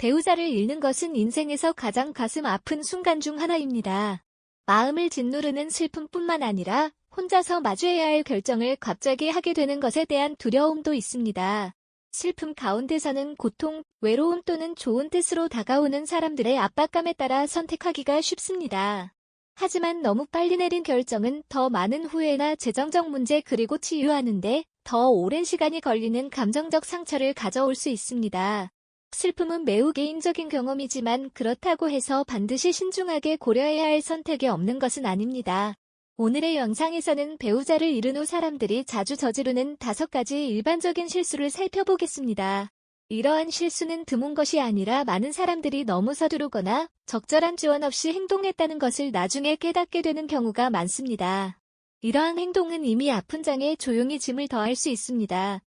배우자를 잃는 것은 인생에서 가장 가슴 아픈 순간 중 하나입니다. 마음을 짓누르는 슬픔뿐만 아니라 혼자서 마주해야 할 결정을 갑자기 하게 되는 것에 대한 두려움도 있습니다. 슬픔 가운데서는 고통, 외로움 또는 좋은 뜻으로 다가오는 사람들의 압박감에 따라 선택하기가 쉽습니다. 하지만 너무 빨리 내린 결정은 더 많은 후회나 재정적 문제 그리고 치유하는데 더 오랜 시간이 걸리는 감정적 상처를 가져올 수 있습니다. 슬픔은 매우 개인적인 경험이지만 그렇다고 해서 반드시 신중하게 고려해야 할 선택이 없는 것은 아닙니다. 오늘의 영상에서는 배우자를 잃은 후 사람들이 자주 저지르는 다섯 가지 일반적인 실수를 살펴보겠습니다. 이러한 실수는 드문 것이 아니라 많은 사람들이 너무 서두르거나 적절한 지원 없이 행동했다는 것을 나중에 깨닫게 되는 경우가 많습니다. 이러한 행동은 이미 아픈 장에 조용히 짐을 더할 수 있습니다.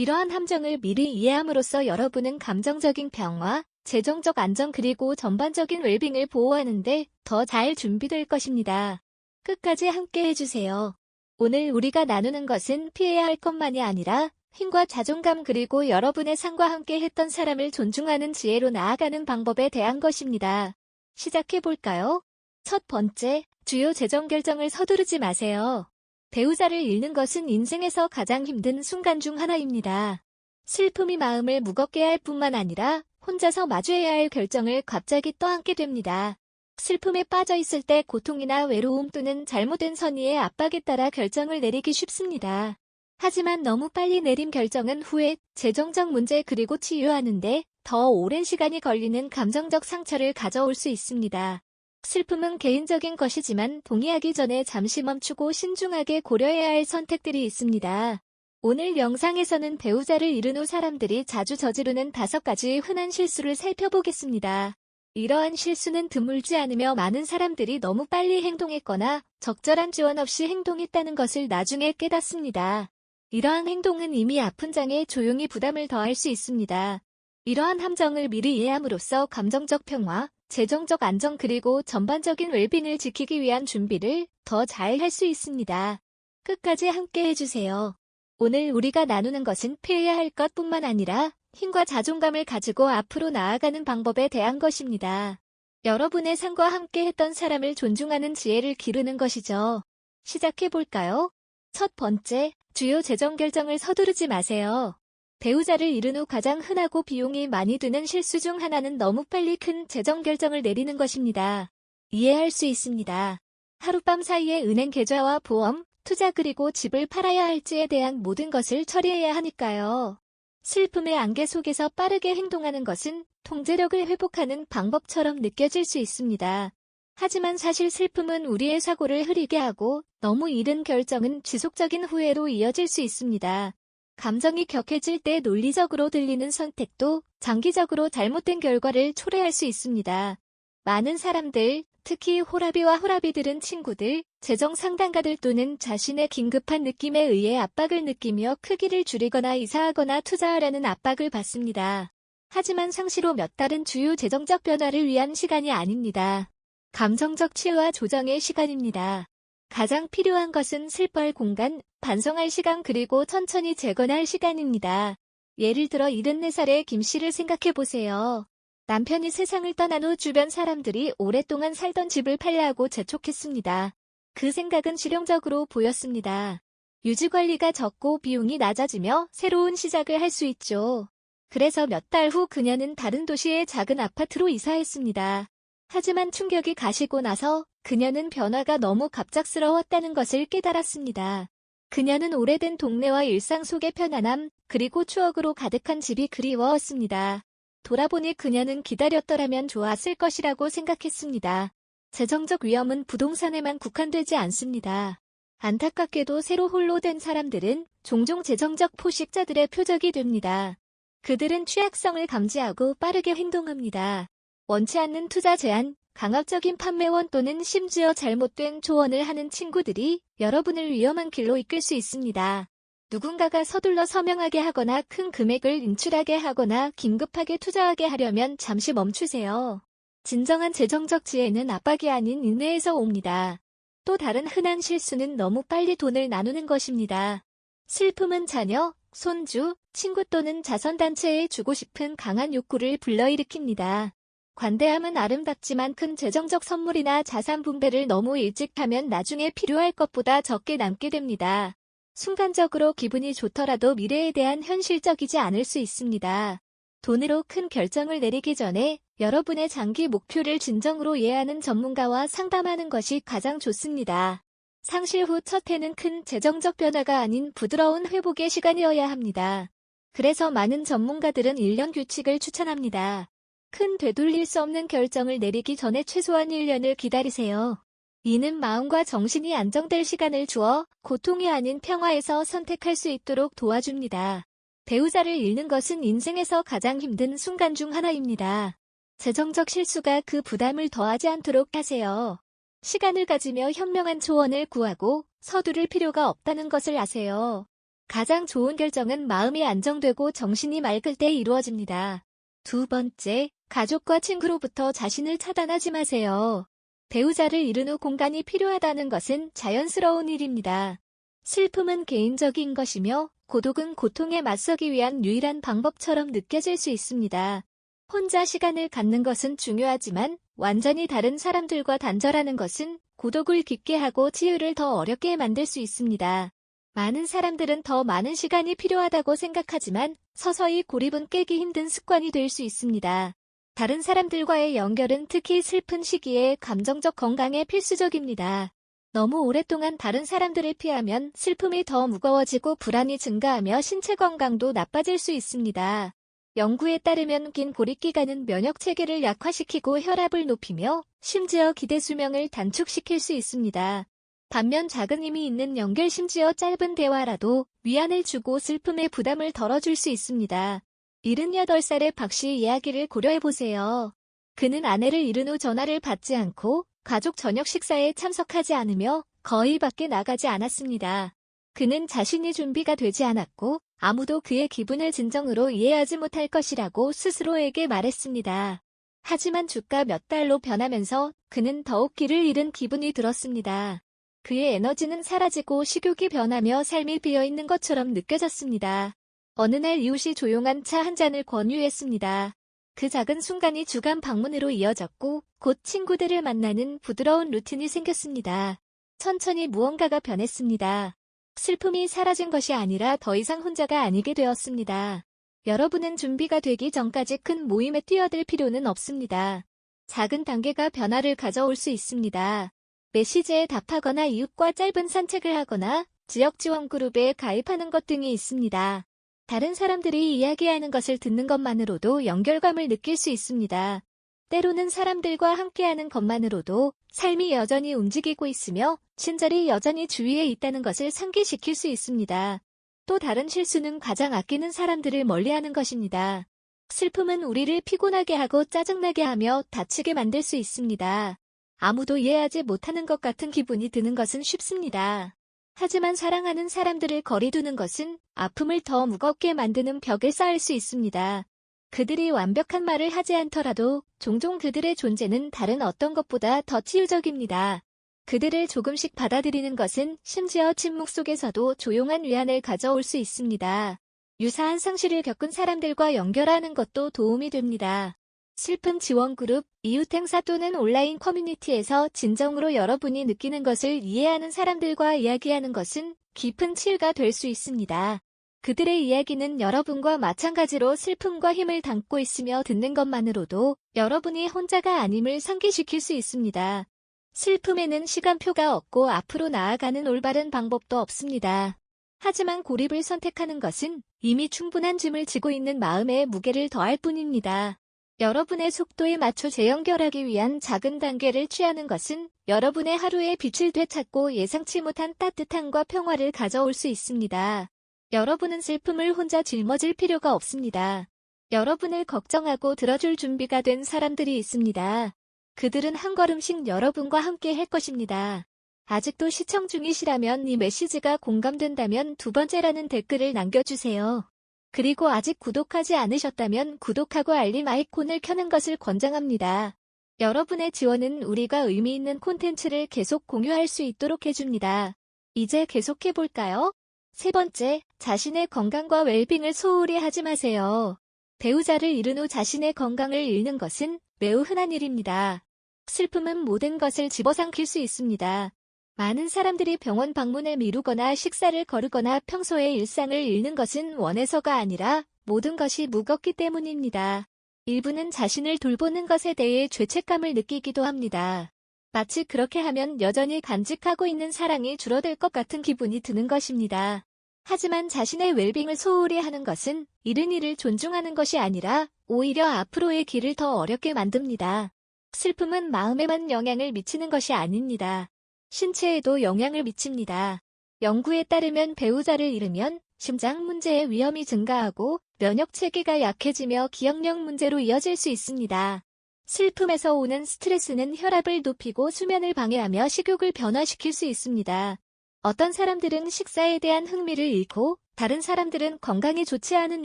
이러한 함정을 미리 이해함으로써 여러분은 감정적인 평화, 재정적 안정 그리고 전반적인 웰빙을 보호하는데 더 잘 준비될 것입니다. 끝까지 함께 해주세요. 오늘 우리가 나누는 것은 피해야 할 것만이 아니라 힘과 자존감 그리고 여러분의 삶과 함께 했던 사람을 존중하는 지혜로 나아가는 방법에 대한 것입니다. 시작해볼까요? 첫 번째, 주요 재정 결정을 서두르지 마세요. 배우자를 잃는 것은 인생에서 가장 힘든 순간 중 하나입니다. 슬픔이 마음을 무겁게 할 뿐만 아니라 혼자서 마주해야 할 결정을 갑자기 떠안게 됩니다. 슬픔에 빠져 있을 때 고통이나 외로움 또는 잘못된 선의의 압박에 따라 결정을 내리기 쉽습니다. 하지만 너무 빨리 내린 결정은 후에 재정적 문제 그리고 치유하는데 더 오랜 시간이 걸리는 감정적 상처를 가져올 수 있습니다. 슬픔은 개인적인 것이지만 동의하기 전에 잠시 멈추고 신중하게 고려해야 할 선택들이 있습니다. 오늘 영상에서는 배우자를 잃은 후 사람들이 자주 저지르는 다섯 가지 흔한 실수를 살펴보겠습니다. 이러한 실수는 드물지 않으며 많은 사람들이 너무 빨리 행동했거나 적절한 지원 없이 행동했다는 것을 나중에 깨닫습니다. 이러한 행동은 이미 아픈 장에 조용히 부담을 더할 수 있습니다. 이러한 함정을 미리 이해함으로써 감정적 평화, 재정적 안정 그리고 전반적인 웰빙을 지키기 위한 준비를 더 잘 할 수 있습니다. 끝까지 함께 해주세요. 오늘 우리가 나누는 것은 피해야 할 것뿐만 아니라 힘과 자존감을 가지고 앞으로 나아가는 방법에 대한 것입니다. 여러분의 삶과 함께 했던 사람을 존중하는 지혜를 기르는 것이죠. 시작해볼까요? 첫 번째, 주요 재정 결정을 서두르지 마세요. 배우자를 잃은 후 가장 흔하고 비용이 많이 드는 실수 중 하나는 너무 빨리 큰 재정 결정을 내리는 것입니다. 이해할 수 있습니다. 하룻밤 사이에 은행 계좌와 보험, 투자 그리고 집을 팔아야 할지에 대한 모든 것을 처리해야 하니까요. 슬픔의 안개 속에서 빠르게 행동하는 것은 통제력을 회복하는 방법처럼 느껴질 수 있습니다. 하지만 사실 슬픔은 우리의 사고를 흐리게 하고 너무 이른 결정은 지속적인 후회로 이어질 수 있습니다. 감정이 격해질 때 논리적으로 들리는 선택도 장기적으로 잘못된 결과를 초래할 수 있습니다. 많은 사람들, 특히 호라비와 호라비들은 친구들, 재정 상담가들 또는 자신의 긴급한 느낌에 의해 압박을 느끼며 크기를 줄이거나 이사하거나 투자하라는 압박을 받습니다. 하지만 상시로 몇 달은 주요 재정적 변화를 위한 시간이 아닙니다. 감정적 치유와 조정의 시간입니다. 가장 필요한 것은 슬퍼할 공간, 반성할 시간 그리고 천천히 재건할 시간입니다. 예를 들어 74살의 김 씨를 생각해 보세요. 남편이 세상을 떠난 후 주변 사람들이 오랫동안 살던 집을 팔려하고 재촉했습니다. 그 생각은 실용적으로 보였습니다. 유지관리가 적고 비용이 낮아지며 새로운 시작을 할 수 있죠. 그래서 몇 달 후 그녀는 다른 도시의 작은 아파트로 이사했습니다. 하지만 충격이 가시고 나서 그녀는 변화가 너무 갑작스러웠다는 것을 깨달았습니다. 그녀는 오래된 동네와 일상 속의 편안함, 그리고 추억으로 가득한 집이 그리워웠습니다. 돌아보니 그녀는 기다렸더라면 좋았을 것이라고 생각했습니다. 재정적 위험은 부동산에만 국한되지 않습니다. 안타깝게도 새로 홀로 된 사람들은 종종 재정적 포식자들의 표적이 됩니다. 그들은 취약성을 감지하고 빠르게 행동합니다. 원치 않는 투자 제한, 강압적인 판매원 또는 심지어 잘못된 조언을 하는 친구들이 여러분을 위험한 길로 이끌 수 있습니다. 누군가가 서둘러 서명하게 하거나 큰 금액을 인출하게 하거나 긴급하게 투자하게 하려면 잠시 멈추세요. 진정한 재정적 지혜는 압박이 아닌 인내에서 옵니다. 또 다른 흔한 실수는 너무 빨리 돈을 나누는 것입니다. 슬픔은 자녀, 손주, 친구 또는 자선단체에 주고 싶은 강한 욕구를 불러일으킵니다. 관대함은 아름답지만 큰 재정적 선물이나 자산 분배를 너무 일찍 하면 나중에 필요할 것보다 적게 남게 됩니다. 순간적으로 기분이 좋더라도 미래에 대한 현실적이지 않을 수 있습니다. 돈으로 큰 결정을 내리기 전에 여러분의 장기 목표를 진정으로 이해하는 전문가와 상담하는 것이 가장 좋습니다. 상실 후 첫 해는 큰 재정적 변화가 아닌 부드러운 회복의 시간이어야 합니다. 그래서 많은 전문가들은 1년 규칙을 추천합니다. 큰 되돌릴 수 없는 결정을 내리기 전에 최소한 1년을 기다리세요. 이는 마음과 정신이 안정될 시간을 주어 고통이 아닌 평화에서 선택할 수 있도록 도와줍니다. 배우자를 잃는 것은 인생에서 가장 힘든 순간 중 하나입니다. 재정적 실수가 그 부담을 더하지 않도록 하세요. 시간을 가지며 현명한 조언을 구하고 서두를 필요가 없다는 것을 아세요. 가장 좋은 결정은 마음이 안정되고 정신이 맑을 때 이루어집니다. 두 번째, 가족과 친구로부터 자신을 차단하지 마세요. 배우자를 잃은 후 공간이 필요하다는 것은 자연스러운 일입니다. 슬픔은 개인적인 것이며 고독은 고통에 맞서기 위한 유일한 방법처럼 느껴질 수 있습니다. 혼자 시간을 갖는 것은 중요하지만 완전히 다른 사람들과 단절하는 것은 고독을 깊게 하고 치유를 더 어렵게 만들 수 있습니다. 많은 사람들은 더 많은 시간이 필요하다고 생각하지만 서서히 고립은 깨기 힘든 습관이 될 수 있습니다. 다른 사람들과의 연결은 특히 슬픈 시기에 감정적 건강에 필수적입니다. 너무 오랫동안 다른 사람들을 피하면 슬픔이 더 무거워지고 불안이 증가하며 신체 건강도 나빠질 수 있습니다. 연구에 따르면 긴 고립 기간은 면역 체계를 약화시키고 혈압을 높이며 심지어 기대 수명을 단축시킬 수 있습니다. 반면 작은 힘이 있는 연결 심지어 짧은 대화라도 위안을 주고 슬픔의 부담을 덜어줄 수 있습니다. 78살의 박 씨 이야기를 고려해보세요. 그는 아내를 잃은 후 전화를 받지 않고 가족 저녁 식사에 참석하지 않으며 거의 밖에 나가지 않았습니다. 그는 자신이 준비가 되지 않았고 아무도 그의 기분을 진정으로 이해하지 못할 것이라고 스스로에게 말했습니다. 하지만 주가 몇 달로 변하면서 그는 더욱 길을 잃은 기분이 들었습니다. 그의 에너지는 사라지고 식욕이 변하며 삶이 비어있는 것처럼 느껴졌습니다. 어느 날 이웃이 조용한 차 한 잔을 권유했습니다. 그 작은 순간이 주간 방문으로 이어졌고 곧 친구들을 만나는 부드러운 루틴이 생겼습니다. 천천히 무언가가 변했습니다. 슬픔이 사라진 것이 아니라 더 이상 혼자가 아니게 되었습니다. 여러분은 준비가 되기 전까지 큰 모임에 뛰어들 필요는 없습니다. 작은 단계가 변화를 가져올 수 있습니다. 메시지에 답하거나 이웃과 짧은 산책을 하거나 지역 지원 그룹에 가입하는 것 등이 있습니다. 다른 사람들이 이야기하는 것을 듣는 것만으로도 연결감을 느낄 수 있습니다. 때로는 사람들과 함께하는 것만으로도 삶이 여전히 움직이고 있으며 친절이 여전히 주위에 있다는 것을 상기시킬 수 있습니다. 또 다른 실수는 가장 아끼는 사람들을 멀리하는 것입니다. 슬픔은 우리를 피곤하게 하고 짜증나게 하며 다치게 만들 수 있습니다. 아무도 이해하지 못하는 것 같은 기분이 드는 것은 쉽습니다. 하지만 사랑하는 사람들을 거리두는 것은 아픔을 더 무겁게 만드는 벽을 쌓을 수 있습니다. 그들이 완벽한 말을 하지 않더라도 종종 그들의 존재는 다른 어떤 것보다 더 치유적입니다. 그들을 조금씩 받아들이는 것은 심지어 침묵 속에서도 조용한 위안을 가져올 수 있습니다. 유사한 상실을 겪은 사람들과 연결하는 것도 도움이 됩니다. 슬픈 지원 그룹, 이웃 행사 또는 온라인 커뮤니티에서 진정으로 여러분이 느끼는 것을 이해하는 사람들과 이야기하는 것은 깊은 치유가 될 수 있습니다. 그들의 이야기는 여러분과 마찬가지로 슬픔과 힘을 담고 있으며 듣는 것만으로도 여러분이 혼자가 아님을 상기시킬 수 있습니다. 슬픔에는 시간표가 없고 앞으로 나아가는 올바른 방법도 없습니다. 하지만 고립을 선택하는 것은 이미 충분한 짐을 지고 있는 마음의 무게를 더할 뿐입니다. 여러분의 속도에 맞춰 재연결하기 위한 작은 단계를 취하는 것은 여러분의 하루의 빛을 되찾고 예상치 못한 따뜻함과 평화를 가져올 수 있습니다. 여러분은 슬픔을 혼자 짊어질 필요가 없습니다. 여러분을 걱정하고 들어줄 준비가 된 사람들이 있습니다. 그들은 한 걸음씩 여러분과 함께 할 것입니다. 아직도 시청 중이시라면 이 메시지가 공감된다면 두 번째라는 댓글을 남겨주세요. 그리고 아직 구독하지 않으셨다면 구독하고 알림 아이콘을 켜는 것을 권장합니다. 여러분의 지원은 우리가 의미 있는 콘텐츠를 계속 공유할 수 있도록 해줍니다. 이제 계속해볼까요? 세 번째, 자신의 건강과 웰빙을 소홀히 하지 마세요. 배우자를 잃은 후 자신의 건강을 잃는 것은 매우 흔한 일입니다. 슬픔은 모든 것을 집어삼킬 수 있습니다. 많은 사람들이 병원 방문을 미루거나 식사를 거르거나 평소의 일상을 잃는 것은 원해서가 아니라 모든 것이 무겁기 때문입니다. 일부는 자신을 돌보는 것에 대해 죄책감을 느끼기도 합니다. 마치 그렇게 하면 여전히 간직하고 있는 사랑이 줄어들 것 같은 기분이 드는 것입니다. 하지만 자신의 웰빙을 소홀히 하는 것은 잃은 이를 존중하는 것이 아니라 오히려 앞으로의 길을 더 어렵게 만듭니다. 슬픔은 마음에만 영향을 미치는 것이 아닙니다. 신체에도 영향을 미칩니다. 연구에 따르면 배우자를 잃으면 심장 문제의 위험이 증가하고 면역 체계가 약해지며 기억력 문제로 이어질 수 있습니다. 슬픔에서 오는 스트레스는 혈압을 높이고 수면을 방해하며 식욕을 변화시킬 수 있습니다. 어떤 사람들은 식사에 대한 흥미를 잃고 다른 사람들은 건강에 좋지 않은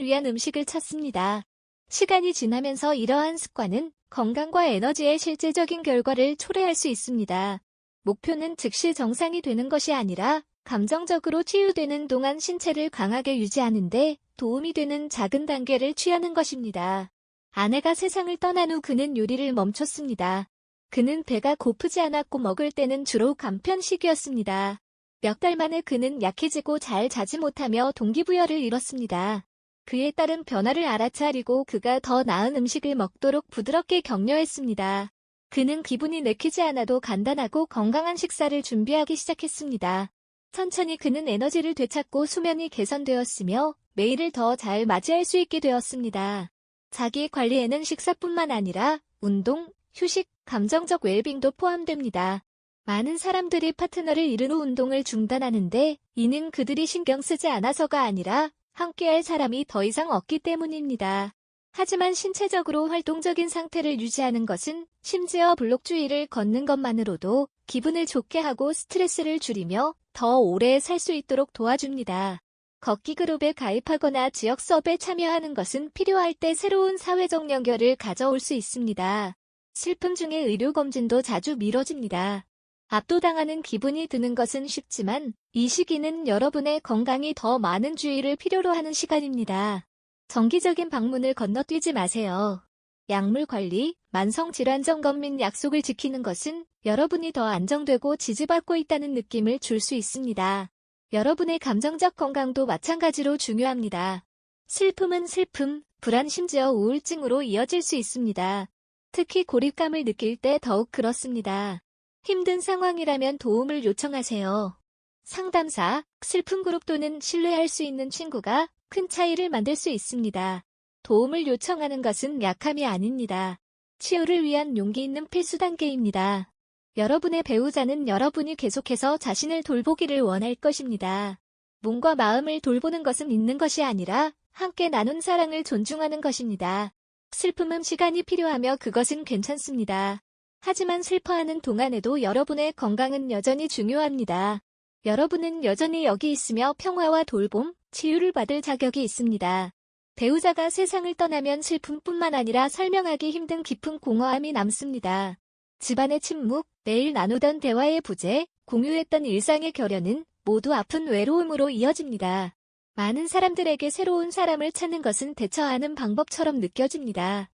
위한 음식을 찾습니다. 시간이 지나면서 이러한 습관은 건강과 에너지의 실제적인 결과를 초래할 수 있습니다. 목표는 즉시 정상이 되는 것이 아니라 감정적으로 치유되는 동안 신체를 강하게 유지하는데 도움이 되는 작은 단계를 취하는 것입니다. 아내가 세상을 떠난 후 그는 요리를 멈췄습니다. 그는 배가 고프지 않았고 먹을 때는 주로 간편식이었습니다. 몇 달 만에 그는 약해지고 잘 자지 못하며 동기부여를 잃었습니다. 그에 따른 변화를 알아차리고 그가 더 나은 음식을 먹도록 부드럽게 격려했습니다. 그는 기분이 내키지 않아도 간단하고 건강한 식사를 준비하기 시작했습니다. 천천히 그는 에너지를 되찾고 수면이 개선되었으며 매일을 더 잘 맞이할 수 있게 되었습니다. 자기 관리에는 식사뿐만 아니라 운동, 휴식, 감정적 웰빙도 포함됩니다. 많은 사람들이 파트너를 잃은 후 운동을 중단하는데 이는 그들이 신경 쓰지 않아서가 아니라 함께할 사람이 더 이상 없기 때문입니다. 하지만 신체적으로 활동적인 상태를 유지하는 것은 심지어 블록주의를 걷는 것만으로도 기분을 좋게 하고 스트레스를 줄이며 더 오래 살 수 있도록 도와줍니다. 걷기 그룹에 가입하거나 지역 수업에 참여하는 것은 필요할 때 새로운 사회적 연결을 가져올 수 있습니다. 슬픔 중에 의료검진도 자주 미뤄집니다. 압도당하는 기분이 드는 것은 쉽지만 이 시기는 여러분의 건강이 더 많은 주의를 필요로 하는 시간입니다. 정기적인 방문을 건너뛰지 마세요. 약물 관리, 만성 질환 점검 및 약속을 지키는 것은 여러분이 더 안정되고 지지받고 있다는 느낌을 줄 수 있습니다. 여러분의 감정적 건강도 마찬가지로 중요합니다. 슬픔은 슬픔, 불안 심지어 우울증으로 이어질 수 있습니다. 특히 고립감을 느낄 때 더욱 그렇습니다. 힘든 상황이라면 도움을 요청하세요. 상담사, 슬픈 그룹 또는 신뢰할 수 있는 친구가 큰 차이를 만들 수 있습니다. 도움을 요청하는 것은 약함이 아닙니다. 치유를 위한 용기 있는 필수 단계입니다. 여러분의 배우자는 여러분이 계속해서 자신을 돌보기를 원할 것입니다. 몸과 마음을 돌보는 것은 있는 것이 아니라 함께 나눈 사랑을 존중하는 것입니다. 슬픔은 시간이 필요하며 그것은 괜찮습니다. 하지만 슬퍼하는 동안에도 여러분의 건강은 여전히 중요합니다. 여러분은 여전히 여기 있으며 평화와 돌봄, 치유를 받을 자격이 있습니다. 배우자가 세상을 떠나면 슬픔뿐만 아니라 설명하기 힘든 깊은 공허함이 남습니다. 집안의 침묵, 매일 나누던 대화의 부재, 공유했던 일상의 결연은 모두 아픈 외로움으로 이어집니다. 많은 사람들에게 새로운 사람을 찾는 것은 대처하는 방법처럼 느껴집니다.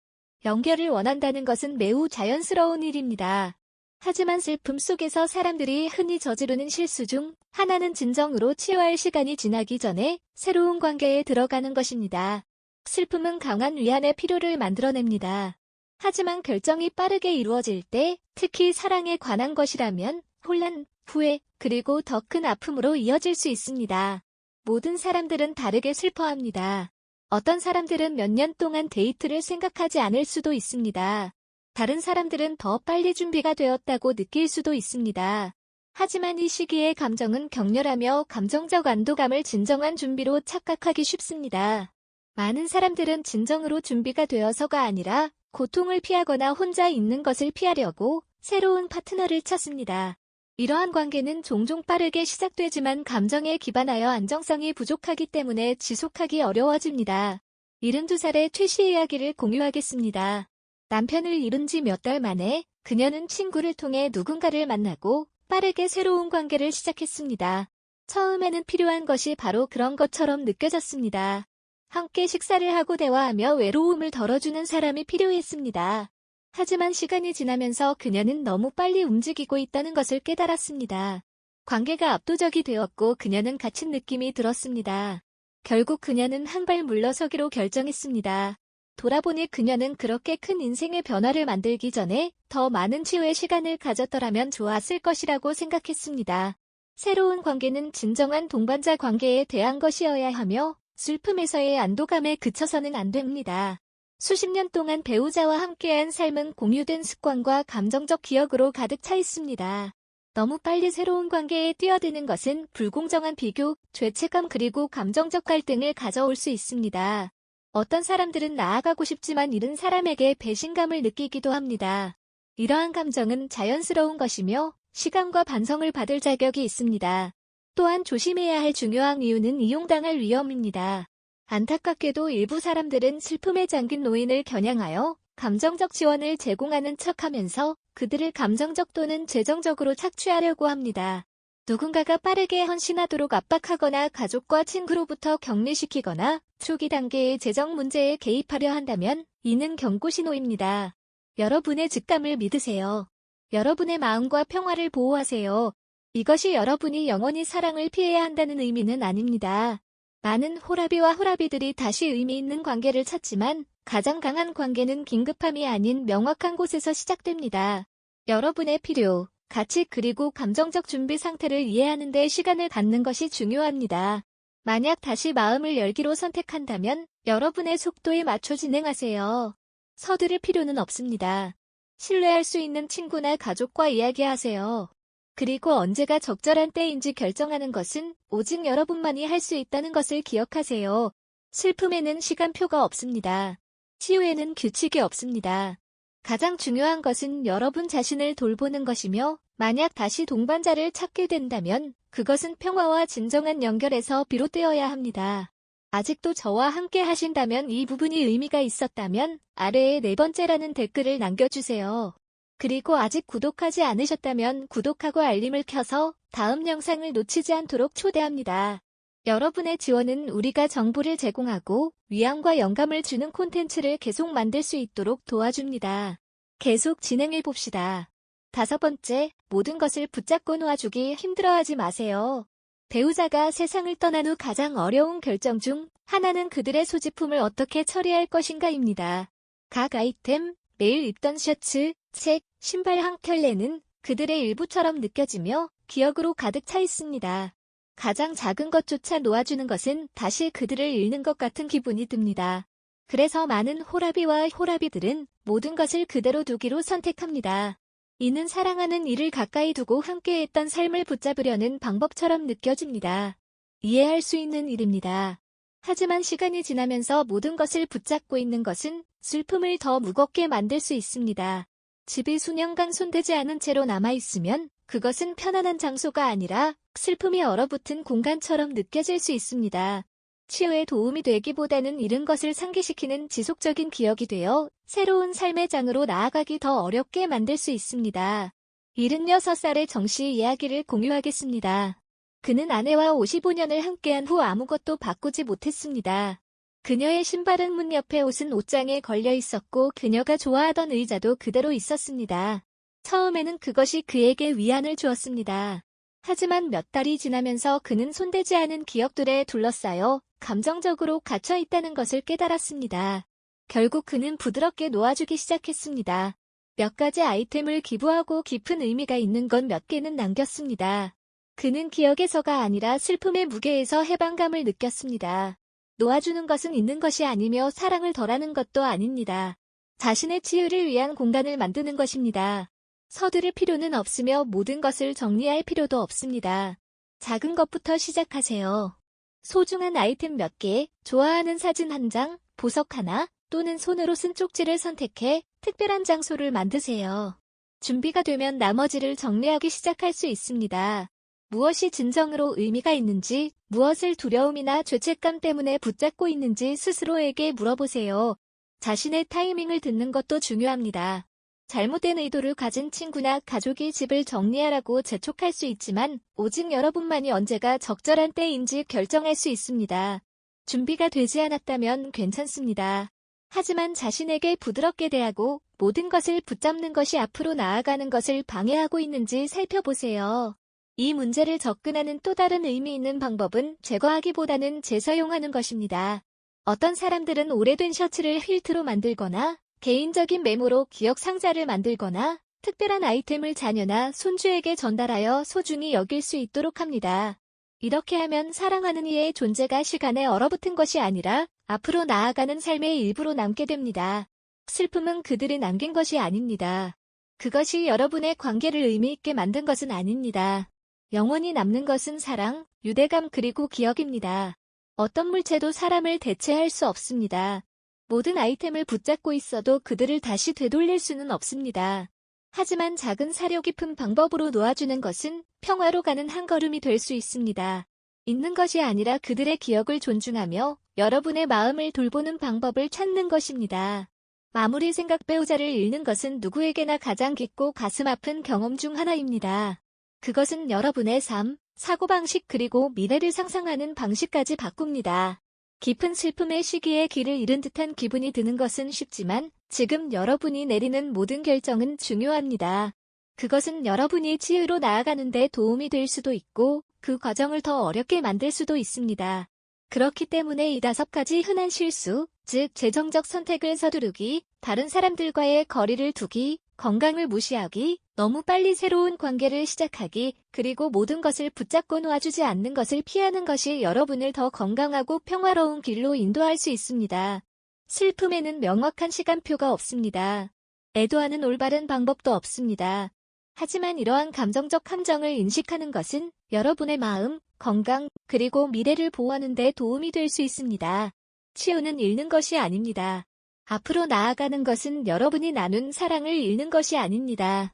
연결을 원한다는 것은 매우 자연스러운 일입니다. 하지만 슬픔 속에서 사람들이 흔히 저지르는 실수 중 하나는 진정으로 치유할 시간이 지나기 전에 새로운 관계에 들어가는 것입니다. 슬픔은 강한 위안의 필요를 만들어냅니다. 하지만 결정이 빠르게 이루어질 때, 특히 사랑에 관한 것이라면 혼란, 후회, 그리고 더 큰 아픔으로 이어질 수 있습니다. 모든 사람들은 다르게 슬퍼합니다. 어떤 사람들은 몇 년 동안 데이트를 생각하지 않을 수도 있습니다. 다른 사람들은 더 빨리 준비가 되었다고 느낄 수도 있습니다. 하지만 이 시기의 감정은 격렬하며 감정적 안도감을 진정한 준비로 착각하기 쉽습니다. 많은 사람들은 진정으로 준비가 되어서가 아니라 고통을 피하거나 혼자 있는 것을 피하려고 새로운 파트너를 찾습니다. 이러한 관계는 종종 빠르게 시작되지만 감정에 기반하여 안정성이 부족하기 때문에 지속하기 어려워집니다. 72살의 최씨 이야기를 공유하겠습니다. 남편을 잃은 지 몇 달 만에 그녀는 친구를 통해 누군가를 만나고 빠르게 새로운 관계를 시작했습니다. 처음에는 필요한 것이 바로 그런 것처럼 느껴졌습니다. 함께 식사를 하고 대화하며 외로움을 덜어주는 사람이 필요했습니다. 하지만 시간이 지나면서 그녀는 너무 빨리 움직이고 있다는 것을 깨달았습니다. 관계가 압도적이 되었고 그녀는 갇힌 느낌이 들었습니다. 결국 그녀는 한 발 물러서기로 결정했습니다. 돌아보니 그녀는 그렇게 큰 인생의 변화를 만들기 전에 더 많은 치유의 시간을 가졌더라면 좋았을 것이라고 생각했습니다. 새로운 관계는 진정한 동반자 관계에 대한 것이어야 하며 슬픔에서의 안도감에 그쳐서는 안 됩니다. 수십 년 동안 배우자와 함께한 삶은 공유된 습관과 감정적 기억으로 가득 차 있습니다. 너무 빨리 새로운 관계에 뛰어드는 것은 불공정한 비교, 죄책감 그리고 감정적 갈등을 가져올 수 있습니다. 어떤 사람들은 나아가고 싶지만 잃은 사람에게 배신감을 느끼기도 합니다. 이러한 감정은 자연스러운 것이며 시간과 반성을 받을 자격이 있습니다. 또한 조심해야 할 중요한 이유는 이용당할 위험입니다. 안타깝게도 일부 사람들은 슬픔에 잠긴 노인을 겨냥하여 감정적 지원을 제공하는 척하면서 그들을 감정적 또는 재정적으로 착취하려고 합니다. 누군가가 빠르게 헌신하도록 압박하거나 가족과 친구로부터 격리시키거나 초기 단계의 재정 문제에 개입하려 한다면 이는 경고 신호입니다. 여러분의 직감을 믿으세요. 여러분의 마음과 평화를 보호하세요. 이것이 여러분이 영원히 사랑을 피해야 한다는 의미는 아닙니다. 많은 호라비와 호라비들이 다시 의미 있는 관계를 찾지만 가장 강한 관계는 긴급함이 아닌 명확한 곳에서 시작됩니다. 여러분의 필요, 가치 그리고 감정적 준비 상태를 이해하는 데 시간을 갖는 것이 중요합니다. 만약 다시 마음을 열기로 선택한다면 여러분의 속도에 맞춰 진행하세요. 서두를 필요는 없습니다. 신뢰할 수 있는 친구나 가족과 이야기하세요. 그리고 언제가 적절한 때인지 결정하는 것은 오직 여러분만이 할 수 있다는 것을 기억하세요. 슬픔에는 시간표가 없습니다. 치유에는 규칙이 없습니다. 가장 중요한 것은 여러분 자신을 돌보는 것이며 만약 다시 동반자를 찾게 된다면 그것은 평화와 진정한 연결에서 비롯되어야 합니다. 아직도 저와 함께 하신다면 이 부분이 의미가 있었다면 아래에 네 번째라는 댓글을 남겨주세요. 그리고 아직 구독하지 않으셨다면 구독하고 알림을 켜서 다음 영상을 놓치지 않도록 초대합니다. 여러분의 지원은 우리가 정보를 제공하고 위안과 영감을 주는 콘텐츠를 계속 만들 수 있도록 도와줍니다. 계속 진행해 봅시다. 다섯 번째, 모든 것을 붙잡고 놓아주기 힘들어하지 마세요. 배우자가 세상을 떠난 후 가장 어려운 결정 중 하나는 그들의 소지품을 어떻게 처리할 것인가입니다. 각 아이템, 매일 입던 셔츠, 책, 신발 한 켤레는 그들의 일부처럼 느껴지며 기억으로 가득 차 있습니다. 가장 작은 것조차 놓아주는 것은 다시 그들을 잃는 것 같은 기분이 듭니다. 그래서 많은 호라비와 호라비들은 모든 것을 그대로 두기로 선택합니다. 이는 사랑하는 이를 가까이 두고 함께했던 삶을 붙잡으려는 방법처럼 느껴집니다. 이해할 수 있는 일입니다. 하지만 시간이 지나면서 모든 것을 붙잡고 있는 것은 슬픔을 더 무겁게 만들 수 있습니다. 집이 수년간 손대지 않은 채로 남아있으면 그것은 편안한 장소가 아니라 슬픔이 얼어붙은 공간처럼 느껴질 수 있습니다. 치유에 도움이 되기보다는 잃은 것을 상기시키는 지속적인 기억이 되어 새로운 삶의 장으로 나아가기 더 어렵게 만들 수 있습니다. 76살의 정씨 이야기를 공유하겠습니다. 그는 아내와 55년을 함께한 후 아무것도 바꾸지 못했습니다. 그녀의 신발은 문 옆에 옷은 옷장에 걸려 있었고 그녀가 좋아하던 의자도 그대로 있었습니다. 처음에는 그것이 그에게 위안을 주었습니다. 하지만 몇 달이 지나면서 그는 손대지 않은 기억들에 둘러싸여 감정적으로 갇혀 있다는 것을 깨달았습니다. 결국 그는 부드럽게 놓아주기 시작했습니다. 몇 가지 아이템을 기부하고 깊은 의미가 있는 건 몇 개는 남겼습니다. 그는 기억에서가 아니라 슬픔의 무게에서 해방감을 느꼈습니다. 놓아주는 것은 있는 것이 아니며 사랑을 덜하는 것도 아닙니다. 자신의 치유를 위한 공간을 만드는 것입니다. 서두를 필요는 없으며 모든 것을 정리할 필요도 없습니다. 작은 것부터 시작하세요. 소중한 아이템 몇 개, 좋아하는 사진 한 장, 보석 하나, 또는 손으로 쓴 쪽지를 선택해 특별한 장소를 만드세요. 준비가 되면 나머지를 정리하기 시작할 수 있습니다. 무엇이 진정으로 의미가 있는지, 무엇을 두려움이나 죄책감 때문에 붙잡고 있는지 스스로에게 물어보세요. 자신의 타이밍을 듣는 것도 중요합니다. 잘못된 의도를 가진 친구나 가족이 집을 정리하라고 재촉할 수 있지만 오직 여러분만이 언제가 적절한 때인지 결정할 수 있습니다. 준비가 되지 않았다면 괜찮습니다. 하지만 자신에게 부드럽게 대하고 모든 것을 붙잡는 것이 앞으로 나아가는 것을 방해하고 있는지 살펴보세요. 이 문제를 접근하는 또 다른 의미 있는 방법은 제거하기보다는 재사용하는 것입니다. 어떤 사람들은 오래된 셔츠를 휜트로 만들거나 개인적인 메모로 기억 상자를 만들거나 특별한 아이템을 자녀나 손주에게 전달하여 소중히 여길 수 있도록 합니다. 이렇게 하면 사랑하는 이의 존재가 시간에 얼어붙은 것이 아니라 앞으로 나아가는 삶의 일부로 남게 됩니다. 슬픔은 그들이 남긴 것이 아닙니다. 그것이 여러분의 관계를 의미 있게 만든 것은 아닙니다. 영원히 남는 것은 사랑, 유대감 그리고 기억입니다. 어떤 물체도 사람을 대체할 수 없습니다. 모든 아이템을 붙잡고 있어도 그들을 다시 되돌릴 수는 없습니다. 하지만 작은 사려 깊은 방법으로 놓아주는 것은 평화로 가는 한 걸음이 될 수 있습니다. 있는 것이 아니라 그들의 기억을 존중하며 여러분의 마음을 돌보는 방법을 찾는 것입니다. 마무리 생각 배우자를 잃는 것은 누구에게나 가장 깊고 가슴 아픈 경험 중 하나입니다. 그것은 여러분의 삶, 사고방식 그리고 미래를 상상하는 방식까지 바꿉니다. 깊은 슬픔의 시기에 길을 잃은 듯한 기분이 드는 것은 쉽지만 지금 여러분이 내리는 모든 결정은 중요합니다. 그것은 여러분이 치유로 나아가는데 도움이 될 수도 있고 그 과정을 더 어렵게 만들 수도 있습니다. 그렇기 때문에 이 다섯 가지 흔한 실수, 즉 재정적 선택을 서두르기, 다른 사람들과의 거리를 두기, 건강을 무시하기, 너무 빨리 새로운 관계를 시작하기, 그리고 모든 것을 붙잡고 놓아주지 않는 것을 피하는 것이 여러분을 더 건강하고 평화로운 길로 인도할 수 있습니다. 슬픔에는 명확한 시간표가 없습니다. 애도하는 올바른 방법도 없습니다. 하지만 이러한 감정적 함정을 인식하는 것은 여러분의 마음, 건강, 그리고 미래를 보호하는 데 도움이 될 수 있습니다. 치유는 잃는 것이 아닙니다. 앞으로 나아가는 것은 여러분이 나눈 사랑을 잃는 것이 아닙니다.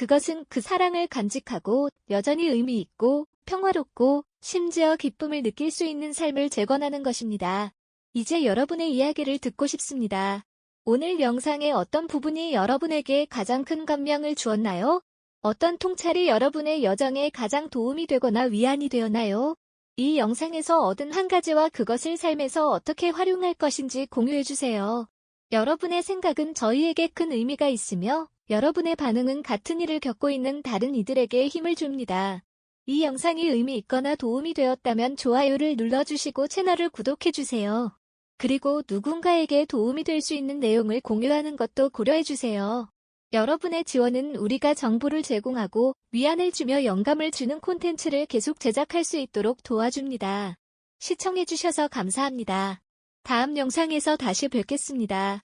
그것은 그 사랑을 간직하고 여전히 의미 있고 평화롭고 심지어 기쁨을 느낄 수 있는 삶을 재건하는 것입니다. 이제 여러분의 이야기를 듣고 싶습니다. 오늘 영상의 어떤 부분이 여러분에게 가장 큰 감명을 주었나요? 어떤 통찰이 여러분의 여정에 가장 도움이 되거나 위안이 되었나요? 이 영상에서 얻은 한 가지와 그것을 삶에서 어떻게 활용할 것인지 공유해주세요. 여러분의 생각은 저희에게 큰 의미가 있으며 여러분의 반응은 같은 일을 겪고 있는 다른 이들에게 힘을 줍니다. 이 영상이 의미 있거나 도움이 되었다면 좋아요를 눌러주시고 채널을 구독해주세요. 그리고 누군가에게 도움이 될 수 있는 내용을 공유하는 것도 고려해주세요. 여러분의 지원은 우리가 정보를 제공하고 위안을 주며 영감을 주는 콘텐츠를 계속 제작할 수 있도록 도와줍니다. 시청해주셔서 감사합니다. 다음 영상에서 다시 뵙겠습니다.